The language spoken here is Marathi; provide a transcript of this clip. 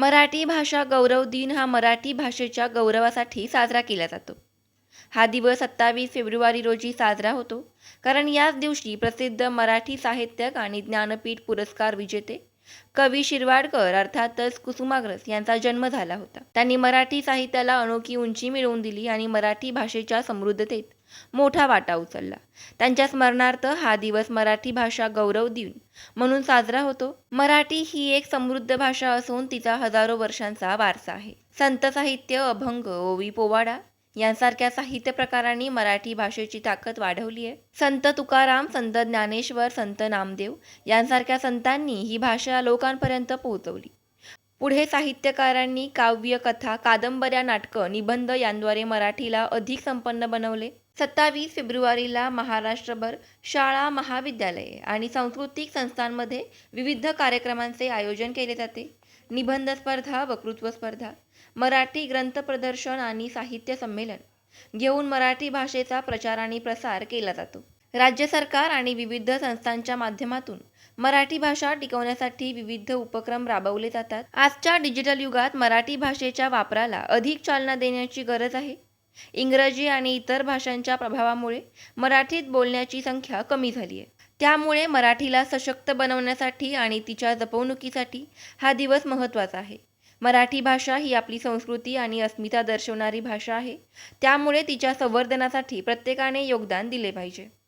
मराठी भाषा गौरव दिन हा मराठी भाषेच्या गौरवासाठी साजरा केला जातो. हा दिवस सत्तावीस फेब्रुवारी रोजी साजरा होतो. कारण याच दिवशी प्रसिद्ध मराठी साहित्यक आणि ज्ञानपीठ पुरस्कार विजेते कवी शिरवाडकर अर्थातच कुसुमाग्रज यांचा जन्म झाला होता. त्यांनी मराठी साहित्याला अनोखी उंची मिळवून दिली आणि मराठी भाषेच्या समृद्धतेत मोठा वाटा उचलला. त्यांच्या स्मरणार्थ हा दिवस मराठी भाषा गौरव दिन म्हणून साजरा होतो. मराठी ही एक समृद्ध भाषा असून तिचा हजारो वर्षांचा वारसा आहे. संत साहित्य अभंग ओवी पोवाडा यांसारख्या साहित्य प्रकारांनी मराठी भाषेची ताकद वाढवली आहे. संत तुकाराम संत ज्ञानेश्वर संत नामदेव यांसारख्या संतांनी ही भाषा लोकांपर्यंत पोहोचवली. पुढे साहित्यकारांनी काव्य कथा कादंबऱ्या नाटकं निबंध यांद्वारे मराठीला अधिक संपन्न बनवले. सत्तावीस फेब्रुवारीला महाराष्ट्रभर शाळा महाविद्यालये आणि सांस्कृतिक संस्थांमध्ये विविध कार्यक्रमांचे आयोजन केले जाते. निबंध स्पर्धा वक्तृत्व स्पर्धा मराठी ग्रंथ प्रदर्शन आणि साहित्य संमेलन घेऊन मराठी भाषेचा प्रचार आणि प्रसार केला जातो. राज्य सरकार आणि विविध संस्थांच्या माध्यमातून मराठी भाषा टिकवण्यासाठी विविध उपक्रम राबवले जातात. आजच्या डिजिटल युगात मराठी भाषेच्या वापराला अधिक चालना देण्याची गरज आहे. इंग्रजी आणि इतर भाषांच्या प्रभावामुळे मराठीत बोलण्याची संख्या कमी झाली आहे. त्यामुळे मराठीला सशक्त बनवण्यासाठी आणि तिच्या जपवणुकीसाठी हा दिवस महत्त्वाचा आहे. मराठी भाषा ही आपली संस्कृती आणि अस्मिता दर्शवणारी भाषा आहे. त्यामुळे तिच्या संवर्धनासाठी प्रत्येकाने योगदान दिले पाहिजे.